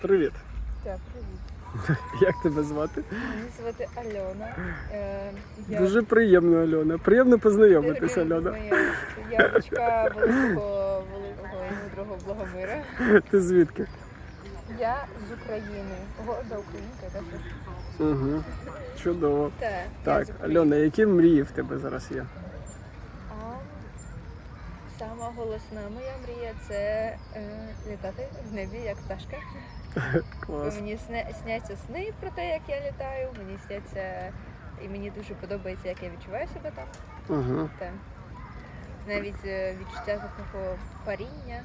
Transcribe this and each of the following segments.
Привіт. Так, привіт. Як тебе звати? Мене звати Альона. Е, я Дуже приємно, Альона. Приємно познайомитися, Альона. Я дочка великого великого і мудрого Благомира. Ти звідки? Я з України. Горда українка, так? Угу. Чудово. Так, Так. Альона, які мрії в тебе зараз є? А сама голосна моя мрія це е, літати в небі як пташка. Клас. Мені сня- сняться сни про те, як я літаю. Мені сняться, і мені дуже подобається, як я відчуваю себе там. Угу. Так. Навіть е, відчуття такого паріння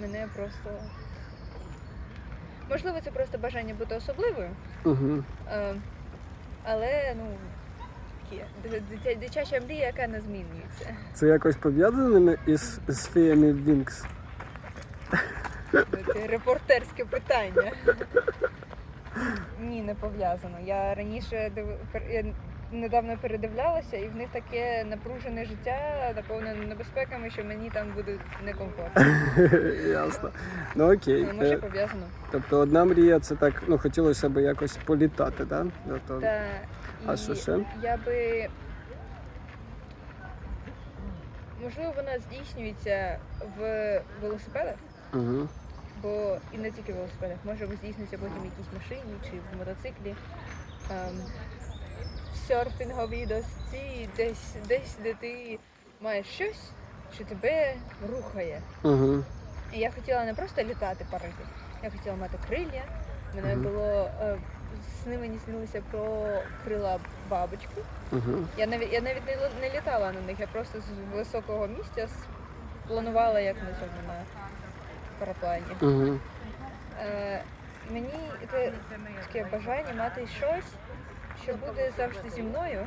мене просто. Можливо, це просто бажання бути особливою, Угу. е, але ну, дитяча мрія, яка не змінюється. Це якось пов'язано із, з феями Вінкс? Це репортерське питання. Ні, не пов'язано. Я раніше див... недавно передивлялася, і в них таке напружене життя, наповнене небезпеками, що мені там буде некомфортно. Ясно. Ну окей. Ну, Може Е, пов'язано. Тобто одна мрія це так, ну хотілося б якось політати, да? Тобто, Та, А що ще? Я би. Можливо, вона здійснюється в велосипедах, Угу. бо і не тільки в велосипедах, може здійснюється потім в якійсь машині чи в мотоциклі. Ем, в серфінговій досці, десь, десь, де ти маєш щось, що тебе рухає. Угу. І я хотіла не просто літати, парити, я хотіла мати крилля. Мене Мгм. було е, сни мені снилися про крила бабочки. Угу. Я навіть я навіть не, не літала на них, я просто з високого місця планувала як на цьому на параплані. Угу. Е, мені це таке бажання мати щось, що буде завжди зі мною,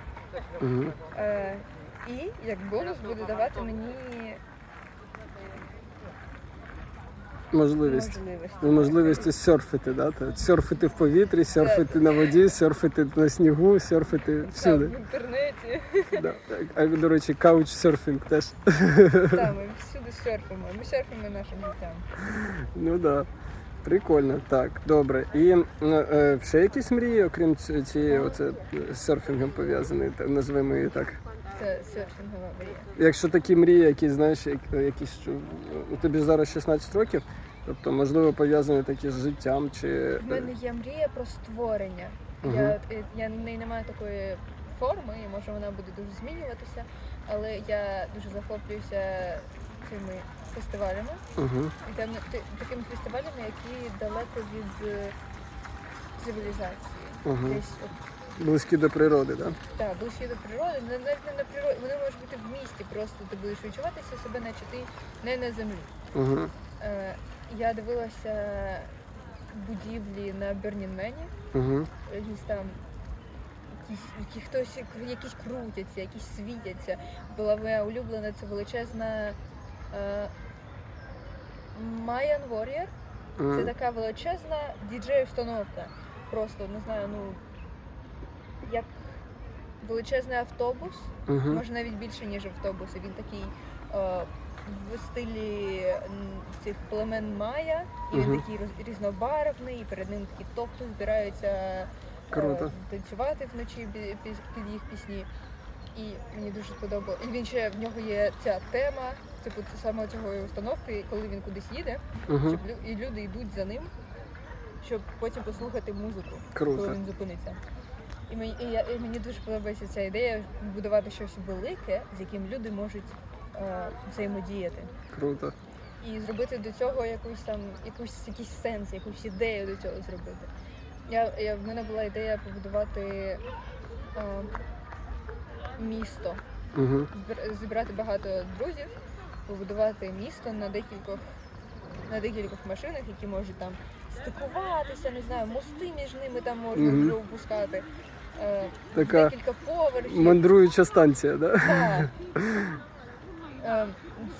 Угу. е, і як бонус буде давати мені Можливість. можливість серфити, да? Та Серфити в повітрі, серфити на воді, серфити на снігу, серфити Так, всюди. в інтернеті. Да. А до речі, каучсерфінг теж. Так, ми всюди серфимо. Ми серфимо нашим життям. Ну да. Прикольно. Так, добре. І ну, е, ще якісь мрії, окрім цієї оце, з серфінгом пов'язані, назвемо її так. Це серфінгова мрія. Якщо такі мрії, які знаєш, як, якісь що у тобі зараз 16 років, тобто можливо пов'язані такі з життям чи. В мене є мрія про створення. Мгм. Я, е, я неї немає такої форми, і може вона буде дуже змінюватися, але я дуже захоплююся цими фестивалями Угу. і там ти- такими фестивалями, які далеко від е, цивілізації. Угу. Десь от Близькі до природи, так? Так, ближче до природи, навіть не на природі, вони можуть бути в місті, просто ти будеш відчуватися себе, наче ти не на землі. Угу. Е, я дивилася будівлі на Бернінмені. Угу. якісь там якісь, які хтось якісь крутяться, якісь світяться. Була моя улюблена це величезна Mayan Warrior. Це така величезна діджей-установка. Просто не знаю, ну як величезний автобус, Угу. може навіть більше, ніж автобус. І Він такий е, в стилі цих племен Майя, і він Мгм. такий різнобарвний, і перед ним такі топи збираються е, танцювати вночі бі- під, під їх пісні. І мені дуже сподобалося. І він ще в нього є ця тема, типу саме цього установки, коли він кудись їде, Угу. щоб лю- і люди йдуть за ним, щоб потім послухати музику, Круто. коли він зупиниться. І мені, і, я, і мені дуже подобається ця ідея будувати щось велике, з яким люди можуть е, взаємодіяти. Круто. І зробити до цього якусь там якусь якийсь сенс, якусь ідею до цього зробити. Я, я, в мене була ідея побудувати е, місто, Угу. зібрати багато друзів, побудувати місто на декількох на декількох машинах, які можуть там стикуватися, не знаю, мости між ними там можна Мгм. вже опускати. Е, Така декілька поверхів. Мандруюча станція, да? Так.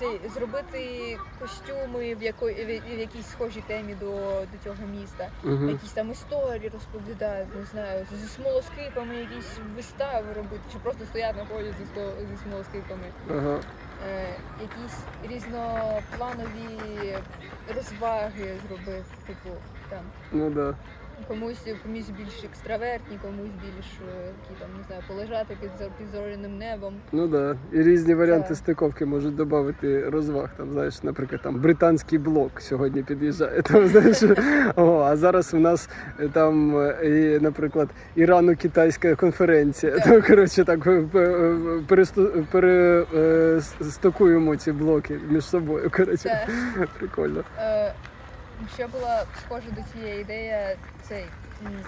Цей, зробити костюми в, якої, в, в якійсь схожій темі до, до цього міста. Угу. Якісь там історії розповідають, не знаю, зі смолоскипами якісь вистави робити, чи просто стоять на полі зі, зі смолоскипами. Ага. Е, якісь різнопланові розваги зробити, типу там. Ну да. Комусь комусь більш екстравертні, комусь більш е, які там не знаю, полежати під під зоряним небом. Ну да. І різні варіанти Так. стиковки можуть додати розваг. Там, знаєш, наприклад, там британський блок сьогодні під'їжджає. Там, знаєш, о, а зараз у нас е, там, е, і, наприклад, Ірано-китайська конференція. Так. То, коротше, так пересту- пере, с- стокуємо ці блоки між собою. Коротше, прикольно. Е, ще була схожа до цієї ідея цей м,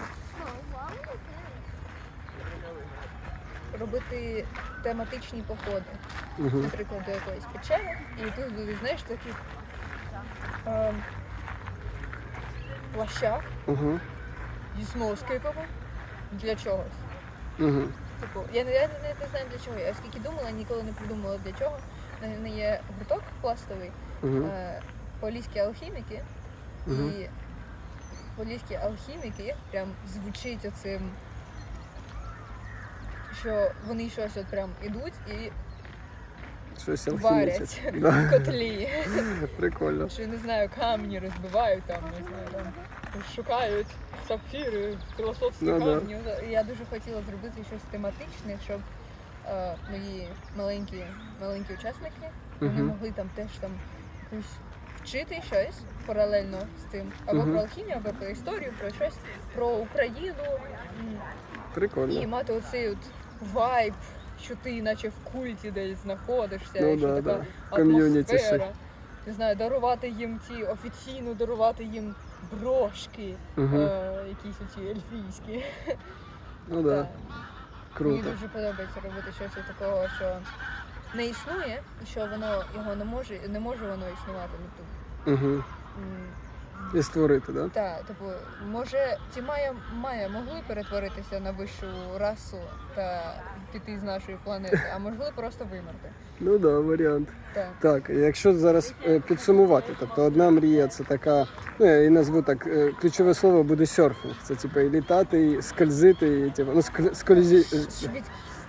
робити тематичні походи. Наприклад, до якоїсь печери, і ти знаєш, таких ем, плащах Угу. зі для чогось. Угу. Типу, я, не- я не, не знаю для чого. Я скільки думала, ніколи не придумала для чого. У мене є гурток пластовий, Угу. е, поліські алхіміки, Мгм. і поліські алхіміки прям звучить оцим, що вони щось от прям ідуть і Щось варять в котлі. Прикольно. Що не знаю, камні розбивають там, не знаю, там шукають сапфіри, філософські Ну, да. камні. І Я дуже хотіла зробити щось тематичне, щоб е, мої маленькі маленькі учасники вони Мгм. могли там теж там якусь вчити щось паралельно з тим, або Мгм. про алхімію, або про історію, про щось, про Україну м, і Прикольно. мати оцей от вайб, що ти наче в культі десь знаходишся, Ну і що да, така да. Ком'юніті ще. атмосфера. Не знаю, дарувати їм ті офіційно дарувати їм брошки, Угу. е, якісь оці ельфійські. Ну да. Так. Мені Круто. дуже подобається робити щось такого, що не існує, і що воно його не може, не може воно існувати. Ну, типу, Угу. І створити, да? та, типу, може, ті має, має могли перетворитися на вищу расу та піти з нашої планети, а могли просто вимерти. Ну да, варіант. Так. Так, якщо зараз е, підсумувати, тобто одна мрія це така, ну я її назву так, е, ключове слово буде серфінг. Це типу і літати, і скользити, і типу, ну ск- скользі.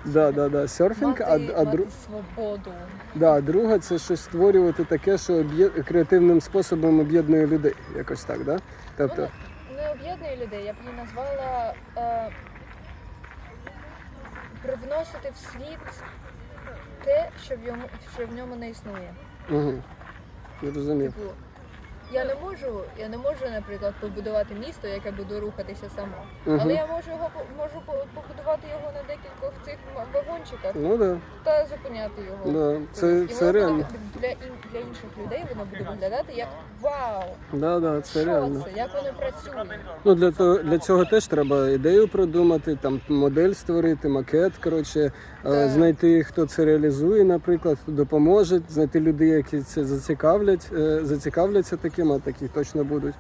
Да, да, да, серфінг, а, мати, а, мати дру... свободу. да, друга це щось створювати таке, що об'є... креативним способом об'єднує людей. Якось так, да? Тобто, Ну, не об'єднує людей, я б її назвала е, привносити в світ те, що в, йому, що в ньому не існує. угу. Зрозумів. Типу, я не можу, я не можу, наприклад, побудувати місто, яке буде рухатися само. Угу. Але я можу його по- можу по- побудувати його на декількох цих м- вагончиках Ну да, та зупиняти його. да. Це, І це воно реально. буде для, ін- для інших людей воно буде виглядати як вау! Да, да, це що реально. це? Як вони працюють? Ну для того для цього теж треба ідею продумати, там модель створити, макет. Коротше, е, Так. знайти, хто це реалізує, наприклад, хто допоможе, знайти людей, які це зацікавлять, е, зацікавляться таким, а такі точно будуть.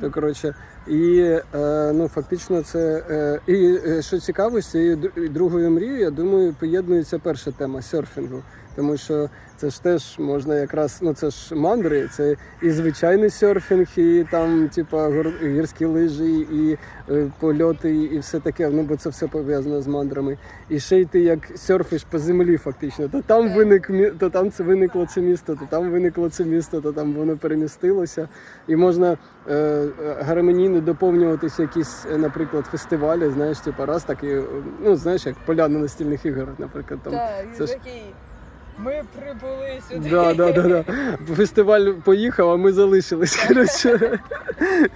То коротше, і е, ну фактично, це е, і е, що цікаво, з цією другою мрією, я думаю, поєднується перша тема серфінгу. Тому що це ж теж можна якраз, ну це ж мандри, це і звичайний серфінг, і там, типа, гор- гірські лижі, і е, польоти, і все таке. Ну бо це все пов'язано з мандрами. І ще й ти як серфиш по землі, фактично. То там виник то там це виникло це місто, то там виникло це місто, то там воно перемістилося. І можна е, е, гармонійно доповнюватися якісь, е, наприклад, фестивалі, знаєш, типа раз так і ну знаєш, як поляна настільних ігор, наприклад, там. Так, це ж- такий. Ми прибули сюди. Да, да, да, да. Фестиваль поїхав, а ми залишились. Коротше,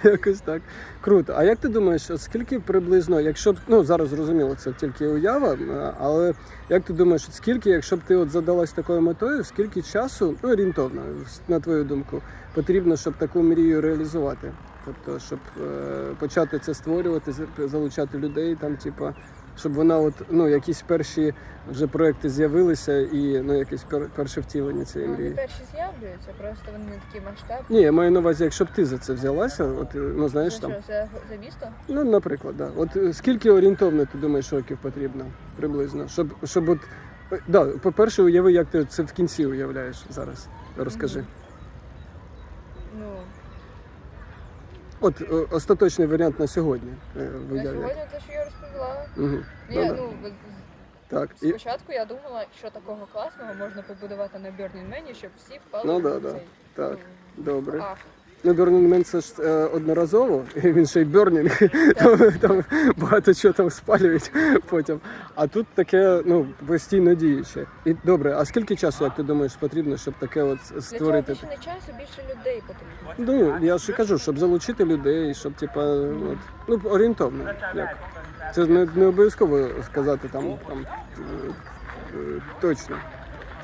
якось так. Круто. А як ти думаєш, скільки приблизно, якщо б ну зараз зрозуміло, це тільки уява, але як ти думаєш, скільки, якщо б ти от задалась такою метою, скільки часу, ну орієнтовно, на твою думку, потрібно, щоб таку мрію реалізувати? Тобто, щоб е, почати це створювати, залучати людей, там, типа, щоб вона, от ну якісь перші вже проекти з'явилися і ну якесь пер, перше втілення цієї Ну, вони мрії. перші з'являються, просто вони не такі масштабні. Ні, я маю на увазі, якщо б ти за це взялася, от е, ну знаєш там, що, за, за місто? ну наприклад, да. От е, скільки орієнтовно ти думаєш років потрібно приблизно, щоб щоб от е, да, по-перше, уяви, як ти це в кінці уявляєш зараз. Розкажи. Ну, От остаточний варіант на сьогодні. е, на сьогодні те, що я розповіла. Угу. Ну, ну, Так. І, спочатку я думала, що такого класного можна побудувати на Burning Man, щоб всі впали Ну, в да, да. цей. так, ну, добре. Ах, Ну, Burning Man це ж е, одноразово, і він ще й burning, там, там багато чого там спалюють потім. А тут таке ну, постійно діюче. І добре, а скільки часу, як ти думаєш, потрібно, щоб таке от Для цього створити? більше не часу, більше людей потрібно. Ну, я ж і кажу, щоб залучити людей, щоб типа, от, ну, орієнтовно. Як. Це не, не обов'язково сказати там, там е, точно.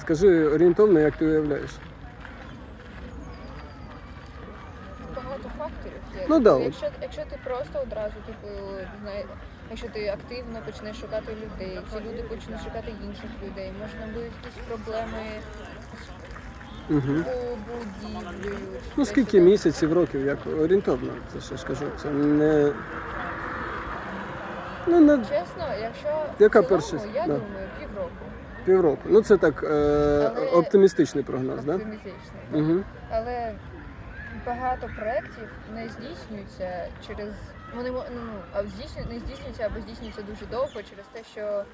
Скажи орієнтовно, як ти уявляєш. Багато факторів є. Ну, да, якщо, якщо ти просто одразу, типу, знає, якщо ти активно почнеш шукати людей, ці люди почнуть шукати інших людей, можна будуть якісь проблеми Угу. будівлею. Ну скільки місяців, років, як орієнтовно, це ще ж кажу. Це не. Ну, не Чесно, якщо Яка в цілому, я Да. думаю, півроку. півроку. Ну це так е, Але- оптимістичний прогноз, так? Да? Угу. Але багато проєктів не здійснюються через вони ну, а здійсню, не здійснюються або здійснюються дуже довго через те, що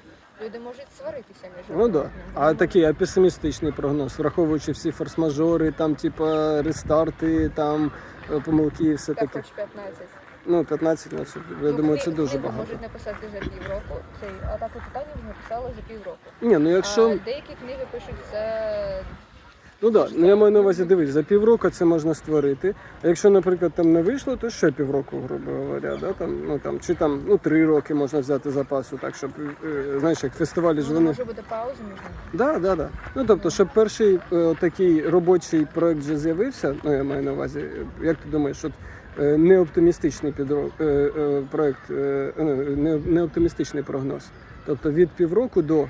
люди можуть сваритися між Ну. Да. А такий а песимістичний прогноз, враховуючи всі форс-мажори, там, типа, рестарти, там е, помилки і все так таке. хоч 15. Ну, 15, ну, це, я Ну, думаю, це дуже багато. можуть написати за півроку. Цей атаку титанів написали за півроку. Ні, ну якщо. А деякі книги пишуть за Ну так, да. ну я маю на увазі дивись, за півроку це можна створити. А якщо, наприклад, там не вийшло, то ще півроку, грубо говоря, да? там, ну, там, чи там ну, три роки можна взяти запасу, так, щоб, е, знаєш, як фестивалі ж ну, вони. може бути пауза між ними. Да, да, да. Ну тобто, щоб перший е, такий робочий проект вже з'явився, ну я маю на увазі, як ти думаєш, от е, не оптимістичний підро... е, е, проект, е, не, не оптимістичний прогноз. Тобто від півроку до.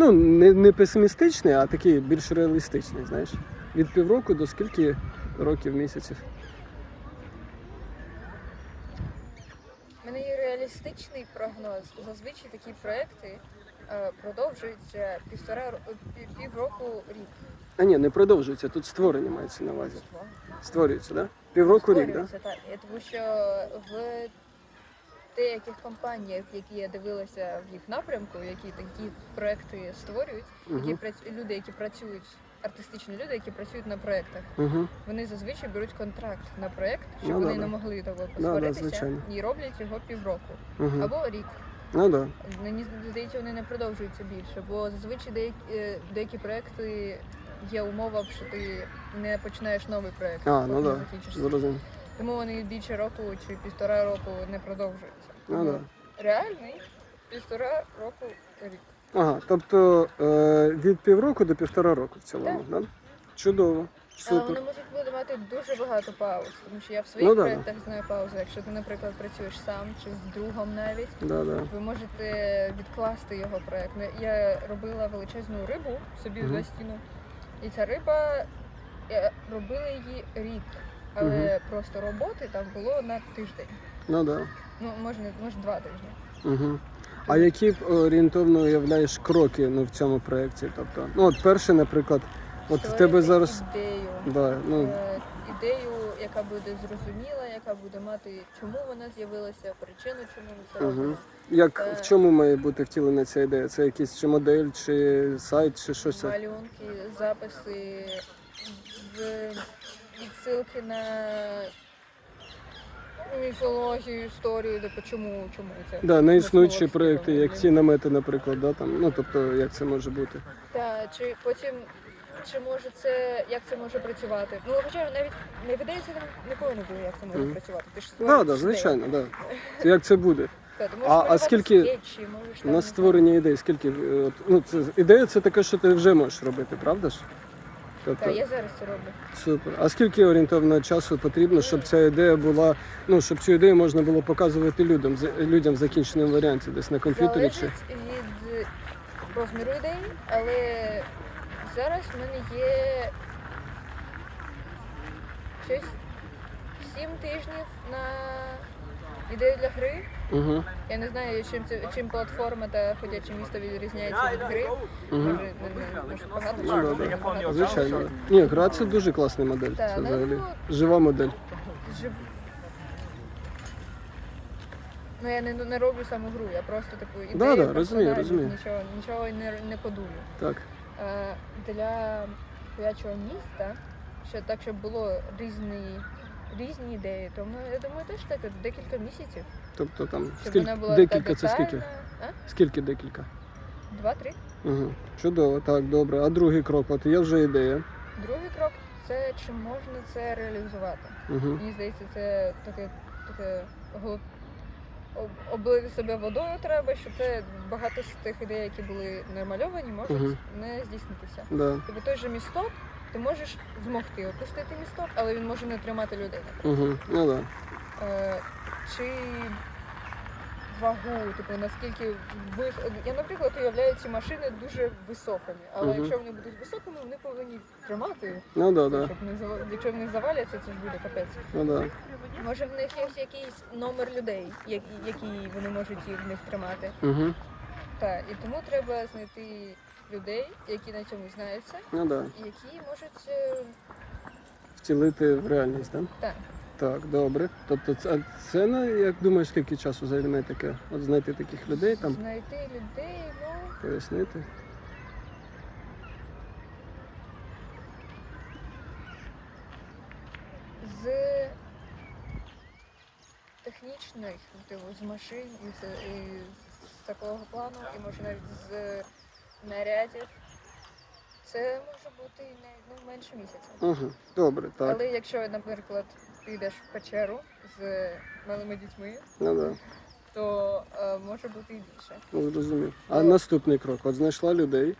Ну, не, не песимістичний, а такий більш реалістичний, знаєш. Від півроку до скільки років, місяців? У мене є реалістичний прогноз. Зазвичай такі проекти е, продовжуються півтора ро- півроку рік. А ні, не продовжується, тут створення мається на увазі. Створюється, так? Да? Півроку рік, так? Да? Так. Е, Тому що в деяких компаніях, які я дивилася в їх напрямку, які такі проекти створюють, які Угу. працю- люди, які працюють, артистичні люди, які працюють на проектах, Угу. вони зазвичай беруть контракт на проект, щоб Ну, вони да, не могли того посваритися, звичайно. і роблять його півроку Угу. або рік. Ну. Да. Мені здається, вони не продовжуються більше, бо зазвичай деякі, е, деякі проекти є умова, що ти не починаєш новий проект, А, поки ну не да. закінчиш свій. Зрозумів. Тому вони більше року чи півтора року не продовжуються. Ну да. Реальний півтора року рік. Ага, тобто е, від півроку до півтора року в цілому, да? Чудово, Але супер. вони можуть мати дуже багато пауз, тому що я в своїх Ну да. проєктах знаю паузи. Якщо ти, наприклад, працюєш сам чи з другом навіть, Да, да. ви можете відкласти його проект. Ну, Я робила величезну рибу собі Мгм. за стіну, і ця риба я робила її рік, але просто роботи там було на тиждень. Ну да. Ну може, може два тижні. Угу. А які орієнтовно уявляєш кроки ну, в цьому проєкті? Тобто, ну от перше, наприклад, от в тебе зараз. ідею. Да, ну, Е, ідею, яка буде зрозуміла, яка буде мати, чому вона з'явилася, причину, чому ми це робимо. як е, в чому має бути втілена ця ідея? Це якийсь чи модель, чи сайт, чи щось? Малюнки, записи, в- відсилки на міфологію, історію, типу, чому, чому це. Да, на існуючі Мифологічні проєкти, як ці намети, наприклад, да, там, ну тобто, як це може бути? Та чи потім чи може це як це може працювати? Ну хоча навіть не видається нам ніколи не буде, як це може Мгм. працювати. Ти ж да, ідею. звичайно, да. Як це буде? Та, ти можеш А- а малювати скільки скетчі, можеш там, На створення ідей, скільки е, от, ну, це ідея це таке, що ти вже можеш робити, правда ж? Тобто, Так, я зараз це роблю. Супер. А скільки орієнтовно часу потрібно, щоб ця ідея була, ну щоб цю ідею можна було показувати людям, з- людям в закінченому варіанті, десь на комп'ютері чи Залежить від розміру ідеї, але зараз в мене є щось 7 тижнів на Ідея для гри. Угу. Я не знаю, чим це чим платформа та ходяче місто відрізняється від гри. Угу. Може, не, не, може багато Ну, чого, да, да. багато Звичайно. чого. Ні, гра це дуже класна модель. Так, Це ну, взагалі жива модель. Жив... Ну я не, не роблю саму гру, я просто типу ідею, Да, да, розумію, розумію. Нічого, нічого не, не кодую. Так. Е, для ходячого міста, що так, щоб було різні, різні ідеї, тому я думаю, теж так декілька місяців, Тобто там щоб скільки вона була декілька така це скільки? детальна. А? Скільки декілька? Два-три. Угу. Чудово, так, добре. А другий крок, от є вже ідея. Другий крок це чи можна це реалізувати. Угу. Мені здається, це таке таке гол- об- облити себе водою треба, що це багато з тих ідей, які були намальовані, можуть Мгм. не здійснитися. Да. Тобто той же місток, ти можеш змогти опустити місток, але він може не тримати людей. Угу. Ну да. Е, чи вагу, типу наскільки вис... Я, наприклад, уявляю ці машини дуже високими, але Мгм. якщо вони будуть високими, вони повинні тримати, Ну да, да. щоб не зава... якщо вони заваляться, це ж буде капець. Ну да. Може в них є якийсь номер людей, які, які вони можуть їх в них тримати. Угу. Так, і тому треба знайти людей, які на цьому знаються, Ну да. і які можуть е, Втілити в реальність, так? так. Так, добре. Тобто це, це на, як думаєш, скільки часу займе таке? От знайти таких людей, там знайти людей, ну пояснити. з технічних, типу, з машин і з, і з такого плану, і може навіть з нарядів. Це може бути і не ну, менше місяця. Угу. Добре, так. Але якщо, наприклад, ти йдеш в печеру з малими дітьми, Ну да. то е, може бути і більше. Ну, зрозумів. А Ну. наступний крок: от знайшла людей.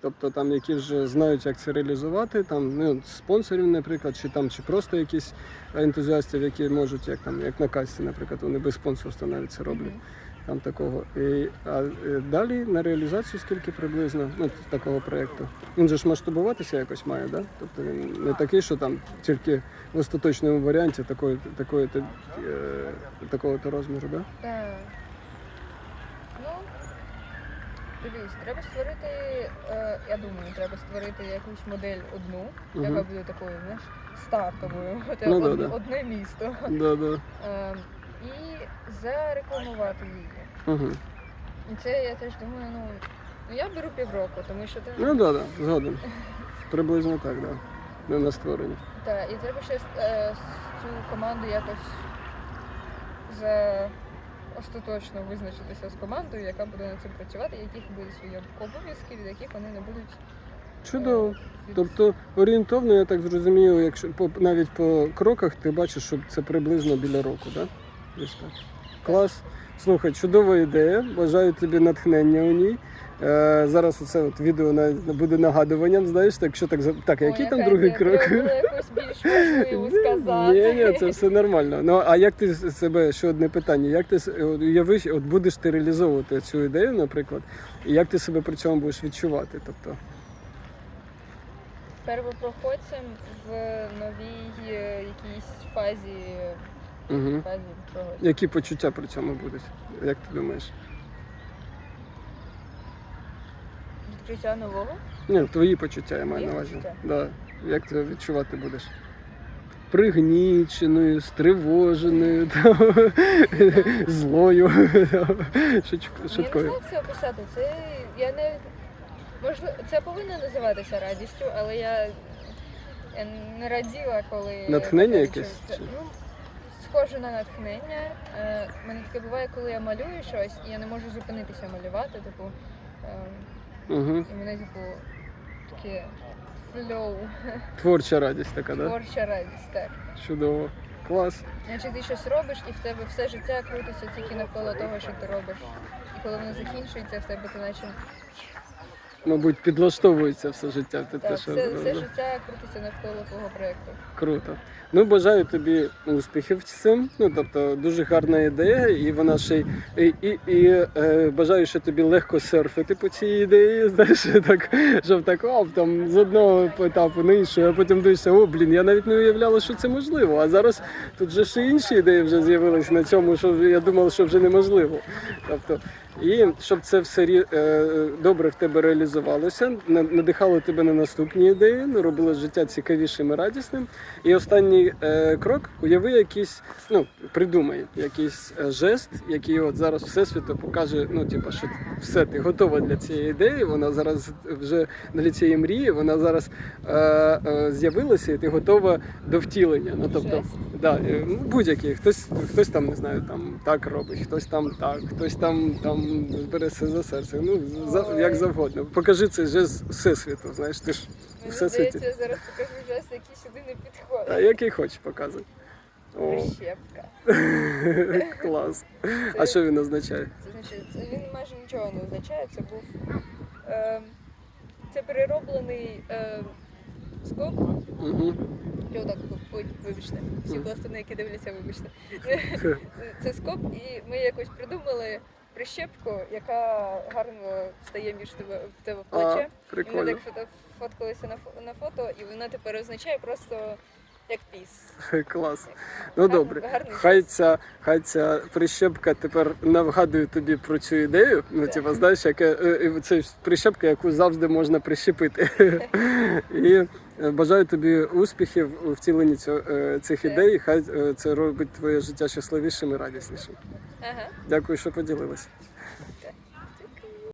Тобто там, які вже знають, як це реалізувати, там ну, спонсорів, наприклад, чи там, чи просто якісь ентузіастів, які можуть, як там, як на касті, наприклад, вони без спонсорства навіть це роблять. Мгм. Там такого. І, а е, далі на реалізацію скільки приблизно ну, такого проєкту. Він же ж масштабуватися якось має, да? Тобто він не такий, що там тільки в остаточному варіанті такої, такої, е, такого то розміру, да? Так. Ну, дивись, треба створити, е, я думаю, треба створити якусь модель одну, яка буде такою, знаєш, стартовою. Ну да, од- да. одне місто. Да, да. Е, і зарекламувати її. Угу. І це я теж думаю, ну, ну я беру півроку, тому що ти. Ну да, да, згоден. Приблизно так, да. Не на створення. Так, і треба ще е, цю команду якось за остаточно визначитися з командою, яка буде над цим працювати, яких будуть свої обов'язки, від яких вони не будуть. е, Чудово. від- Тобто орієнтовно, я так зрозумію, якщо по навіть по кроках ти бачиш, що це приблизно біля року, да? Так. Клас. Слухай, чудова ідея. Бажаю тобі натхнення у ній. Е, зараз оце от відео навіть буде нагадуванням, знаєш, так що так за- так, який там другий крок? Якусь більш важливу сказати. Ні, ні, це все нормально. Ну а як ти з- себе ще одне питання? Як ти с- от уяви, от будеш ти реалізовувати цю ідею, наприклад, і як ти себе при цьому будеш відчувати? Тобто, Первопроходцем в новій е, якійсь фазі, угу. чогось. які почуття при цьому будуть? Як ти думаєш? Відкриття нового. Ні, твої почуття я маю Мої на увазі. почуття? Да. Як ти відчувати будеш? Пригніченою, стривоженою, там, злою. Шуч- Я не знаю, як це описати. Це я не можливо, це повинно називатися радістю, але я, я не раділа, коли Натхнення якесь, чи? Ну, схоже на натхнення. Е, У мене таке буває, коли я малюю щось, і я не можу зупинитися малювати. Типу, е, Угу. і мене типу таке флоу, Творча радість така, да? творча радість. Так. Чудово. Клас. Значить, ти щось робиш, і в тебе все життя крутиться тільки навколо того, що ти робиш. І коли воно закінчується, в тебе ти наче мабуть, підлаштовується все життя. Ти Так, те, що все, все життя крутиться навколо твого проєкту. Круто. Ну, бажаю тобі успіхів з цим. Ну, тобто, дуже гарна ідея, і вона ще й і, і, і е, бажаю, що тобі легко серфити по цій ідеї. Знаєш, так, щоб так оп, там з одного етапу на інший, а потім дивишся, о, блін, я навіть не уявляла, що це можливо. А зараз тут же ще інші ідеї вже з'явились на цьому, що я думав, що вже неможливо. Тобто, і щоб це все е, добре в тебе реалізувалося, на- надихало тебе на наступні ідеї, робило життя цікавішим і радісним. І останній е, крок уяви якийсь, ну придумай якийсь е, жест, який от зараз всесвіту покаже. Ну, типу, що все, ти готова для цієї ідеї. Вона зараз вже для цієї мрії, вона зараз е, е, з'явилася, і ти готова до втілення. Ну тобто, да, будь-який, хтось, хтось там не знаю, там так робить, хтось там так, хтось там там бере все за серце. Ну за як завгодно. Покажи цей жест всесвіту. Знаєш, ти ж Мені Все здається, світі. я зараз покажу жест, який сюди не підходить. а, який хочеш показуй. О, Прищепка. клас. Це, А що він означає? це значить, це він майже нічого не означає. Це був е, це перероблений е, скоп. Угу. Чи вибачте, всі Мгм. пластуни, які дивляться, вибачте. Це скоп, і ми якось придумали прищепку, яка гарно стає між тебе в тебе в А, плече. І ми прикольно. так фоткалися на, фо- на фото, і вона тепер означає просто як піс. Клас. Ну добре. гарний Хай ця, хай ця прищепка тепер нагадує тобі про цю ідею. Ну, Так. типу, знаєш, яке е, е, це ж прищепка, яку завжди можна прищепити. І е, бажаю тобі успіхів у втіленні цього, е, цих Так. ідей. Хай е, це робить твоє життя щасливішим і радіснішим. Ага. Дякую, що поділилася.